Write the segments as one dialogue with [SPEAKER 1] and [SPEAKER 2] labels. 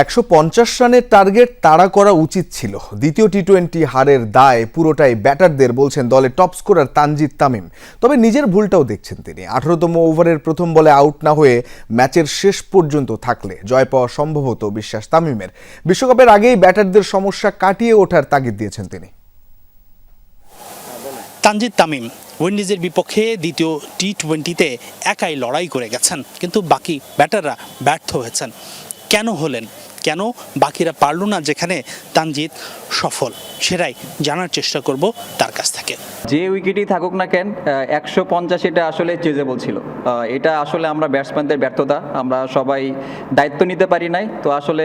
[SPEAKER 1] একশো পঞ্চাশ রানের টার্গেট তাড়া করা উচিত ছিল। দ্বিতীয় টি টোয়েন্টি হারের দায় পুরোটাই ব্যাটারদের বলছেন দলের টপ স্কোরার তানজিদ তামিম। তবে নিজের ভুলটাও দেখছেন তিনি। আঠারোতম ওভারের প্রথম বলে আউট না হয়ে ম্যাচের শেষ পর্যন্ত থাকলে জয় পাওয়া সম্ভব হতো বিশ্বাস তামিমের। বিশ্বকাপের আগেই ব্যাটারদের সমস্যা কাটিয়ে ওঠার তাগিদ দিয়েছেন তিনি।
[SPEAKER 2] তানজিদ তামিম উইন্ডিজের বিপক্ষে দ্বিতীয় টি টোয়েন্টিতে একাই লড়াই করে গেছেন, কিন্তু বাকি ব্যাটাররা ব্যর্থ হয়েছেন। কেন হলেন? কেন বাকিরা পারল না যেখানে তানজিদ সফল? সেটাই জানার চেষ্টা করব তার কাছ থেকে।
[SPEAKER 3] যে উইকেটই থাকুক না কেন একশো পঞ্চাশ এটা আসলে চেজেবল ছিল। এটা আসলে আমরা ব্যাটসম্যানদের ব্যর্থতা, আমরা সবাই দায়িত্ব নিতে পারি নাই। তো আসলে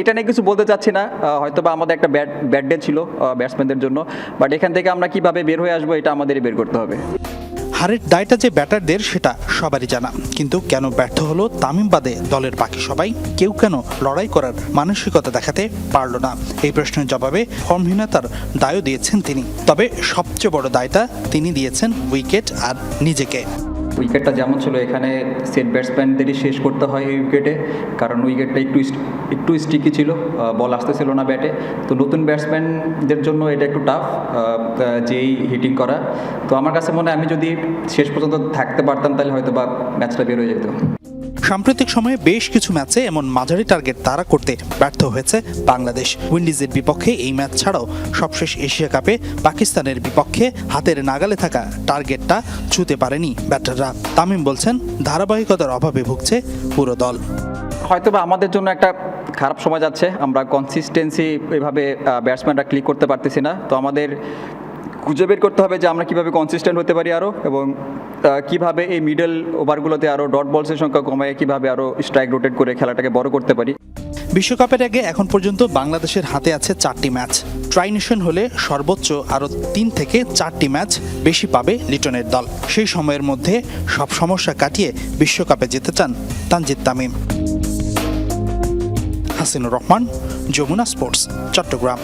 [SPEAKER 3] এটা নিয়ে কিছু বলতে চাচ্ছি না। হয়তো বা আমাদের একটা ব্যাড ব্যাড ডে ছিল ব্যাটসম্যানদের জন্য। বাট এখান থেকে আমরা কীভাবে বের হয়ে আসব, এটা আমাদেরই বের করতে হবে।
[SPEAKER 2] হারের দায়টা যে ব্যাটারদের, সেটা সবারই জানা। কিন্তু কেন ব্যর্থ হলো তামিম বাদে দলের বাকি সবাই? কেউ কেন লড়াই করার মানসিকতা দেখাতে পারল না? এই প্রশ্নের জবাবে ফর্মহীনতার দায়ও দিয়েছেন তিনি। তবে সবচেয়ে বড় দায়টা তিনি দিয়েছেন উইকেট আর নিজেকে।
[SPEAKER 3] উইকেটটা যেমন ছিল, এখানে সেট ব্যাটসম্যানদেরই শেষ করতে হয় এই উইকেটে কারণ উইকেটটা একটু একটু স্টিকি ছিল বল আসতেছিল না ব্যাটে তো নতুন ব্যাটসম্যানদের জন্য এটা একটু টাফ যেই হিটিং করা। তো আমার কাছে মনে হয় আমি যদি শেষ পর্যন্ত থাকতে পারতাম, তাহলে হয়তো বা ম্যাচটা বের হয়ে যেত।
[SPEAKER 2] সাম্প্রতিক সময়ে বেশ কিছু ম্যাচে এমন মাঝারি টার্গেট তারা করতে ব্যর্থ হয়েছে বাংলাদেশ। উইন্ডিজের বিপক্ষে এই ম্যাচ ছাড়াও সবশেষ এশিয়া কাপে পাকিস্তানের বিপক্ষে হাতের নাগালে থাকা টার্গেটটা ছুঁতে পারেনি ব্যাটাররা। তামিম বলছেন, ধারাবাহিকতার অভাবে ভুগছে পুরো দল।
[SPEAKER 3] হয়তো বা আমাদের জন্য একটা খারাপ সময় যাচ্ছে, আমরা কনসিস্টেন্সি এভাবে ব্যাটসম্যানরা ক্লিক করতে পারতেছি না। তো আমাদের খুঁজে বের করতে হবে যে আমরা কীভাবে কনসিস্টেন্ট হতে পারি আরও এবং কীভাবে এই মিডল ওভারগুলোতে আরও ডট বলসের সংখ্যা কমায়, কীভাবে আরও স্ট্রাইক রোটেট করে খেলাটাকে বড় করতে পারি।
[SPEAKER 2] বিশ্বকাপের আগে এখন পর্যন্ত বাংলাদেশের হাতে আছে চারটি ম্যাচ। ট্রাইনেশন হলে সর্বোচ্চ আরও তিন থেকে চারটি ম্যাচ বেশি পাবে লিটনের দল। সেই সময়ের মধ্যে সব সমস্যা কাটিয়ে বিশ্বকাপে যেতে চান তানজিদ তামিম। হাসিনুর রহমান, যমুনা স্পোর্টস, চট্টগ্রাম।